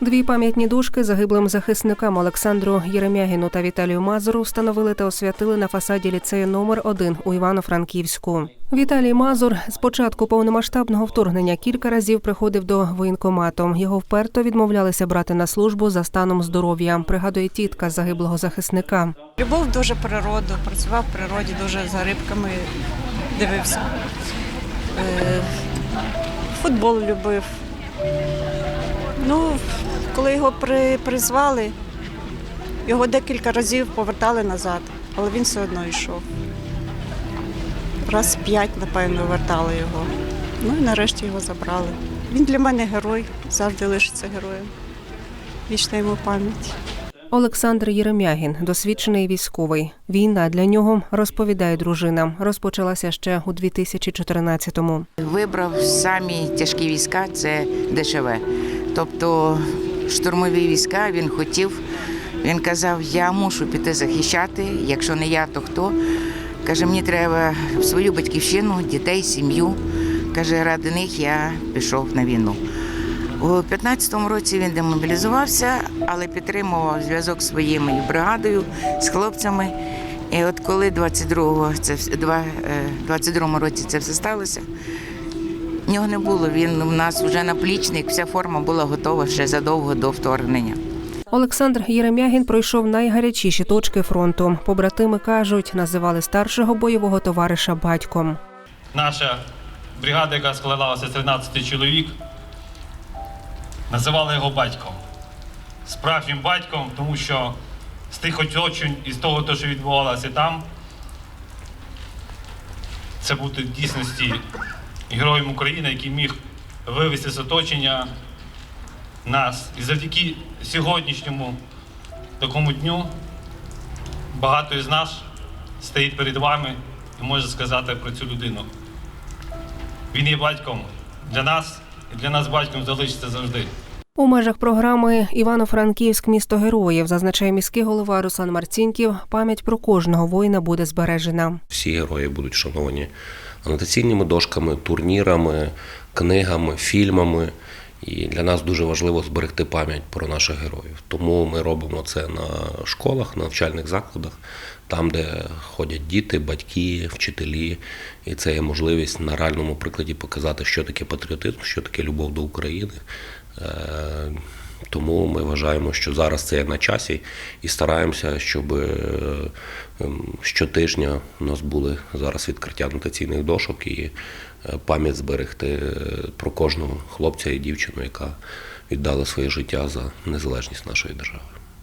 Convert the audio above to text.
Дві пам'ятні дошки загиблим захисникам Олександру Єремягіну та Віталію Мазуру встановили та освятили на фасаді ліцею номер 1 у Івано-Франківську. Віталій Мазур з початку повномасштабного вторгнення кілька разів приходив до воєнкомату. Його вперто відмовлялися брати на службу за станом здоров'я. Пригадує тітка загиблого захисника. Любов дуже природу, працював в природі, дуже за рибками дивився. Е, Футбол любив. Ну, коли його при, призвали, його декілька разів повертали назад, але він все одно йшов. Раз п'ять, напевно, вертали його. Ну і нарешті його забрали. Він для мене герой, завжди лишиться героєм. Вічна йому пам'ять. Олександр Єремягін, досвідчений військовий. Війна для нього розповідає дружина. Розпочалася ще у 2014-му. Вибрав самі тяжкі війська це ДШВ. Тобто штурмові війська він хотів. Він казав, я мушу піти захищати, якщо не я, то хто. Каже, мені треба свою батьківщину, дітей, сім'ю. Каже, ради них я пішов на війну. У 15-му році він демобілізувався, але підтримував зв'язок зі своєю бригадою, з хлопцями. І от коли 22-го це вс- два- е, 22-му році це все сталося, в нього не було. Він у нас вже наплічник, вся форма була готова ще задовго до вторгнення. Олександр Єремягін пройшов найгарячіші точки фронту. Побратими кажуть, називали старшого бойового товариша батьком. Наша бригада, яка складалася з 13 чоловік, називали його батьком. Справжнім батьком, тому що з тих оточень і з того, що відбувалося там, це бути в дійсності героєм України, який міг вивести з оточення нас. І завдяки сьогоднішньому такому дню багато із нас стоїть перед вами і може сказати про цю людину. Він є батьком для нас, і для нас батьком залишиться завжди. У межах програми Івано-Франківськ місто героїв зазначає міський голова Руслан Марцінків. Пам'ять про кожного воїна буде збережена. Всі герої будуть шановані анотаційними дошками, турнірами, книгами, фільмами. І для нас дуже важливо зберегти пам'ять про наших героїв. Тому ми робимо це на школах, на навчальних закладах, там, де ходять діти, батьки, вчителі. І це є можливість на реальному прикладі показати, що таке патріотизм, що таке любов до України. Е, Тому ми вважаємо, що зараз це є на часі і стараємося, щоб е, ем, щотижня у нас були зараз відкриття нотаційних дошок і е, пам'ять зберегти про кожного хлопця і дівчину, яка віддала своє життя за незалежність нашої держави.